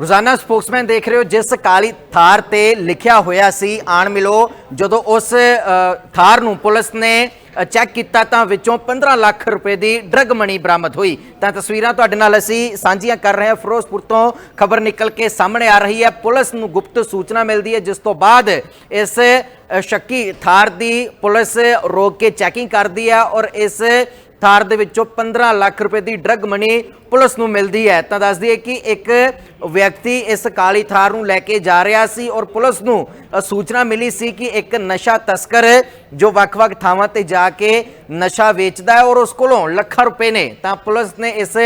ਰੋਜ਼ਾਨਾ ਸਪੋਕਸਮੈਨ ਦੇਖ ਰਹੇ ਹੋ, ਜਿਸ ਕਾਲੀ ਥਾਰ ਤੇ ਲਿਖਿਆ ਹੋਇਆ ਸੀ, ਆਣ ਮਿਲੋ। ਜਦੋਂ ਉਸ ਥਾਰ ਨੂੰ ਪੁਲਿਸ ਨੇ ਚੈੱਕ ਕੀਤਾ ਤਾਂ ਵਿੱਚੋਂ 15 ਲੱਖ ਰੁਪਏ ਦੀ ਡਰਗ ਮਨੀ ਬਰਾਮਦ ਹੋਈ। ਤਾਂ ਤਸਵੀਰਾਂ ਤੁਹਾਡੇ ਨਾਲ ਅਸੀਂ ਸਾਂਝੀਆਂ ਕਰ ਰਹੇ ਹਾਂ। ਫਿਰੋਜ਼ਪੁਰ ਤੋਂ ਖਬਰ ਨਿਕਲ ਕੇ ਸਾਹਮਣੇ ਆ ਰਹੀ ਹੈ। ਪੁਲਿਸ ਨੂੰ ਗੁਪਤ ਸੂਚਨਾ ਮਿਲਦੀ ਹੈ, ਜਿਸ ਤੋਂ ਬਾਅਦ ਇਸ ਸ਼ੱਕੀ ਥਾਰ ਦੀ ਪੁਲਿਸ ਰੋਕ ਕੇ ਚੈਕਿੰਗ ਕਰਦੀ ਹੈ ਔਰ ਇਸ ਥਾਰ ਦੇ ਵਿੱਚੋਂ 15 ਲੱਖ ਰੁਪਏ ਦੀ ਡਰੱਗ ਮਨੀ ਪੁਲਿਸ ਨੂੰ ਮਿਲਦੀ ਹੈ। ਤਾਂ ਦੱਸ ਦਈਏ ਕਿ ਇੱਕ ਵਿਅਕਤੀ ਇਸ ਕਾਲੀ ਥਾਰ ਨੂੰ ਲੈ ਕੇ ਜਾ ਰਿਹਾ ਸੀ ਔਰ ਪੁਲਿਸ ਨੂੰ ਸੂਚਨਾ ਮਿਲੀ ਸੀ ਕਿ ਇੱਕ ਨਸ਼ਾ ਤਸਕਰ ਜੋ ਵੱਖ-ਵੱਖ ਥਾਵਾਂ ਤੇ ਜਾ ਕੇ ਨਸ਼ਾ ਵੇਚਦਾ ਹੈ ਔਰ ਉਸ ਕੋਲੋਂ ਲੱਖਾਂ ਰੁਪਏ ਨੇ। ਤਾਂ ਪੁਲਿਸ ਨੇ ਇਸ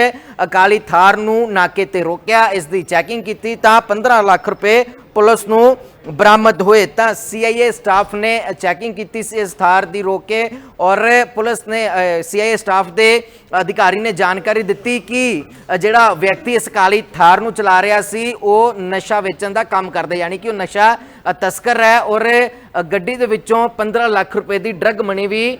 ਅਕਾਲੀ ਥਾਰ ਨੂੰ ਨਾਕੇ ਤੇ ਰੋਕਿਆ, ਇਸ ਦੀ ਚੈਕਿੰਗ ਕੀਤੀ। ਤਾਂ 15 ਲੱਖ ਰੁਪਏ ਪੁਲਿਸ ਨੂੰ ਬਰਾਮਦ ਹੋਏ ਤਾਂ ਸੀਆਈਏ ਸਟਾਫ ਨੇ ਚੈਕਿੰਗ ਕੀਤੀ ਸੀ ਇਸ ਥਾਰ ਦੀ ਰੋਕ ਕੇ ਔਰ ਪੁਲਿਸ ਨੇ ਸੀਆਈਏ ਸਟਾਫ ਦੇ ਅਧਿਕਾਰੀ ਨੇ ਜਾਣਕਾਰੀ ਦਿੱਤੀ ਕਿ ਜਿਹੜਾ ਵਿਅਕਤੀ ਇਸ ਕਾਲੀ ਥਾਰ ਨੂੰ ਚਲਾ ਰਿਹਾ ਸੀ, ਉਹ ਨਸ਼ਾ ਵੇਚਣ ਦਾ ਕੰਮ ਕਰਦਾ ਯਾਨੀ ਕਿ ਉਹ ਨਸ਼ਾ ਤਸਕਰ ਹੈ ਔਰ ਗੱਡੀ ਦੇ ਵਿੱਚੋਂ 15 ਲੱਖ ਰੁਪਏ ਦੀ ਡਰੱਗ ਮਨੀ ਵੀ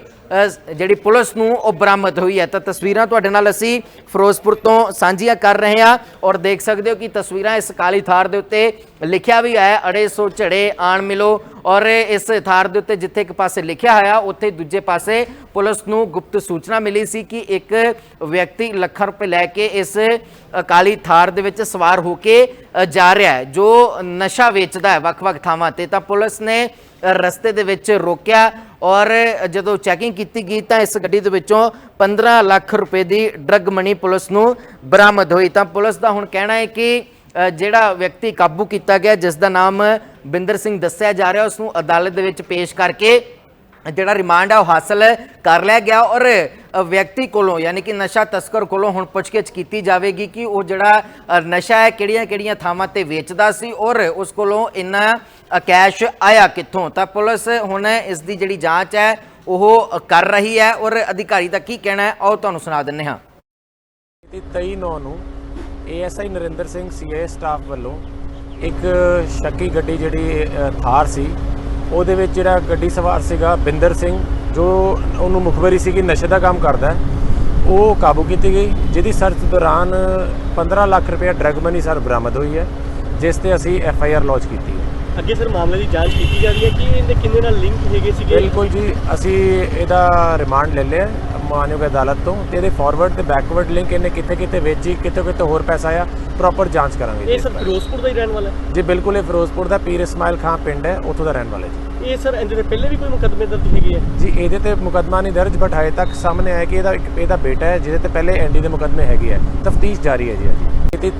ਜਿਹੜੀ ਪੁਲਿਸ ਨੂੰ ਉਹ ਬਰਾਮਦ ਹੋਈ ਹੈ। ਤਾਂ ਤਸਵੀਰਾਂ ਤੁਹਾਡੇ ਨਾਲ ਅਸੀਂ ਫਿਰੋਜ਼ਪੁਰ ਤੋਂ ਸਾਂਝੀਆਂ ਕਰ ਰਹੇ ਹਾਂ ਔਰ ਦੇਖ ਸਕਦੇ ਹੋ ਕਿ ਤਸਵੀਰਾਂ ਇਸ ਕਾਲੀ ਥਾਰ ਦੇ ਉੱਤੇ ਲਿਖਿਆ ਵੀ ਹੈ ਅੜੇ ਸੋ ਝੜੇ ਆਣ ਮਿਲੋ ਔਰ ਇਸ ਥਾਰ ਦੇ ਉੱਤੇ ਜਿੱਥੇ ਇੱਕ ਪਾਸੇ ਲਿਖਿਆ ਹੋਇਆ ਉੱਥੇ ਦੂਜੇ ਪਾਸੇ ਪੁਲਿਸ ਨੂੰ ਗੁਪਤ ਸੂਚਨਾ ਮਿਲੀ ਸੀ ਕਿ ਇੱਕ ਵਿਅਕਤੀ ਲੱਖਾਂ ਰੁਪਏ ਲੈ ਕੇ ਇਸ ਅ, ਕਾਲੀ ਥਾਰ ਦੇ ਵਿੱਚ ਸਵਾਰ ਹੋ ਕੇ ਜਾ ਰਿਹਾ ਹੈ ਜੋ ਨਸ਼ਾ ਵੇਚਦਾ ਹੈ ਵੱਖ-ਵੱਖ ਥਾਵਾਂ ਤੇ। ਤਾਂ ਪੁਲਿਸ ਨੇ ਰਸਤੇ ਦੇ ਵਿੱਚ ਰੋਕਿਆ ਔਰ ਜਦੋਂ ਚੈਕਿੰਗ ਕੀਤੀ ਗਈ ਤਾਂ ਇਸ ਗੱਡੀ ਦੇ ਵਿੱਚੋਂ 15 ਲੱਖ ਰੁਪਏ ਦੀ ਡਰੱਗ ਮਨੀ ਪੁਲਿਸ ਨੂੰ ਬਰਾਮਦ ਹੋਈ। ਤਾਂ ਪੁਲਿਸ ਦਾ ਹੁਣ ਕਹਿਣਾ ਹੈ ਕਿ ਜਿਹੜਾ ਵਿਅਕਤੀ ਕਾਬੂ ਕੀਤਾ ਗਿਆ ਜਿਸ ਦਾ ਨਾਮ ਬਿੰਦਰ ਸਿੰਘ ਦੱਸਿਆ ਜਾ ਰਿਹਾ ਉਸ ਨੂੰ ਅਦਾਲਤ ਦੇ ਵਿੱਚ ਪੇਸ਼ ਕਰਕੇ ਜਿਹੜਾ ਰਿਮਾਂਡ ਹੈ ਉਹ ਹਾਸਲ ਕਰ ਲਿਆ ਗਿਆ ਔਰ ਵਿਅਕਤੀ ਕੋਲੋਂ, ਯਾਨੀ ਕਿ ਨਸ਼ਾ ਤਸਕਰ ਕੋਲੋਂ ਹੁਣ ਪੁੱਛਗਿੱਛ ਕੀਤੀ ਜਾਵੇਗੀ ਕਿ ਉਹ ਜਿਹੜਾ ਨਸ਼ਾ ਹੈ ਕਿਹੜੀਆਂ-ਕਿਹੜੀਆਂ ਥਾਵਾਂ ਤੇ ਵੇਚਦਾ ਸੀ ਔਰ ਉਸ ਕੋਲੋਂ ਇੰਨਾ ਕੈਸ਼ ਆਇਆ ਕਿੱਥੋਂ? ਤਾਂ ਪੁਲਿਸ ਹੁਣ ਇਸ ਦੀ ਜਿਹੜੀ ਜਾਂਚ ਹੈ, ਉਹ ਕਰ ਰਹੀ ਹੈ ਔਰ ਅਧਿਕਾਰੀ ਦਾ ਕੀ ਕਹਿਣਾ ਹੈ, ਆਓ ਤੁਹਾਨੂੰ ਸੁਣਾ ਦਿੰਨੇ ਹਾਂ। ਤੇ 23 ਨੌ ਨੂੰ ASI Narinder Singh CA staff ਵੱਲੋਂ ਇੱਕ ਸ਼ੱਕੀ ਗੱਡੀ ਜਿਹੜੀ ਥਾਰ ਸੀ ਉਹਦੇ ਵਿੱਚ ਜਿਹੜਾ ਗੱਡੀ ਸਵਾਰ ਸੀਗਾ ਬਿੰਦਰ ਸਿੰਘ ਜੋ ਉਹਨੂੰ ਮੁਖਬਰੀ ਸੀ ਕਿ ਨਸ਼ੇ ਦਾ ਕੰਮ ਕਰਦਾ ਉਹ ਕਾਬੂ ਕੀਤੀ ਗਈ ਜਿਹਦੀ ਸਰਚ ਦੌਰਾਨ 15 ਲੱਖ ਰੁਪਏ ਡਰਗ ਮਨੀ ਸਰ ਬਰਾਮਦ ਹੋਈ ਹੈ ਜਿਸ ਤੇ ਅਸੀਂ ਐਫ ਆਈ ਆਰ ਲੌਂਚ ਕੀਤੀ ਹੈ। ਅੱਗੇ ਸਰ ਮਾਮਲੇ ਦੀ ਜਾਂਚ ਕੀਤੀ ਜਾ ਰਹੀ ਹੈ ਕਿ ਇਹਦੇ ਕਿੰਨੇ ਨਾਲ ਲਿੰਕ ਹੈਗੇ ਸੀਗੇ? ਬਿਲਕੁਲ ਜੀ ਅਸੀਂ ਇਹਦਾ ਰਿਮਾਂਡ ਲੈ ਲਿਆ ਮਾਨਯੋਗ ਅਦਾਲਤ ਤੋਂ ਤੇ ਇਹਦੇ ਫਾਰਵਰਡ ਤੇ ਬੈਕਵਰਡ ਲਿੰਕ ਇਹਨੇ ਕਿੱਥੇ ਕਿੱਥੇ ਵੇਚੀ ਕਿੱਥੇ ਕਿੱਥੇ ਹੋਰ ਪੈਸਾ ਆਇਆ ਪ੍ਰੋਪਰ ਜਾਂਚ ਕਰਾਂਗੇ ਇਹ ਸਰ ਫਿਰੋਜ਼ਪੁਰ ਦਾ ਹੀ ਰਹਿਣ ਵਾਲਾ ਹੈ? ਜੀ ਬਿਲਕੁਲ ਇਹ ਫਿਰੋਜ਼ਪੁਰ ਦਾ ਪੀਰ ਇਸਮਾਇਲ ਖਾਂ ਪਿੰਡ ਹੈ ਉੱਥੋਂ ਦਾ ਰਹਿਣ ਵਾਲਾ ਜੀ। ਇਹ ਸਰ ਇਹਦੇ ਤੇ ਪਹਿਲੇ ਵੀ ਕੋਈ ਮੁਕੱਦਮੇ ਦਰਜ ਹੈਗੇ ਹੈ ਜੀ ਇਹਦੇ ਤੇ ਮੁਕੱਦਮਾ ਨਹੀਂ ਦਰਜ ਬਟ ਹਜੇ ਤੱਕ ਸਾਹਮਣੇ ਆਇਆ ਕਿ ਇਹਦਾ ਇੱਕ ਇਹਦਾ ਬੇਟਾ ਹੈ ਜਿਹਦੇ ਤੇ ਪਹਿਲੇ ਐਨਡੀ ਦੇ ਮੁਕੱਦਮੇ ਹੈਗੇ ਹੈ ਤਫਤੀਸ਼ ਜਾਰੀ ਹੈ ਜੀ ਅਜੇ। ਇਹ ਤੇ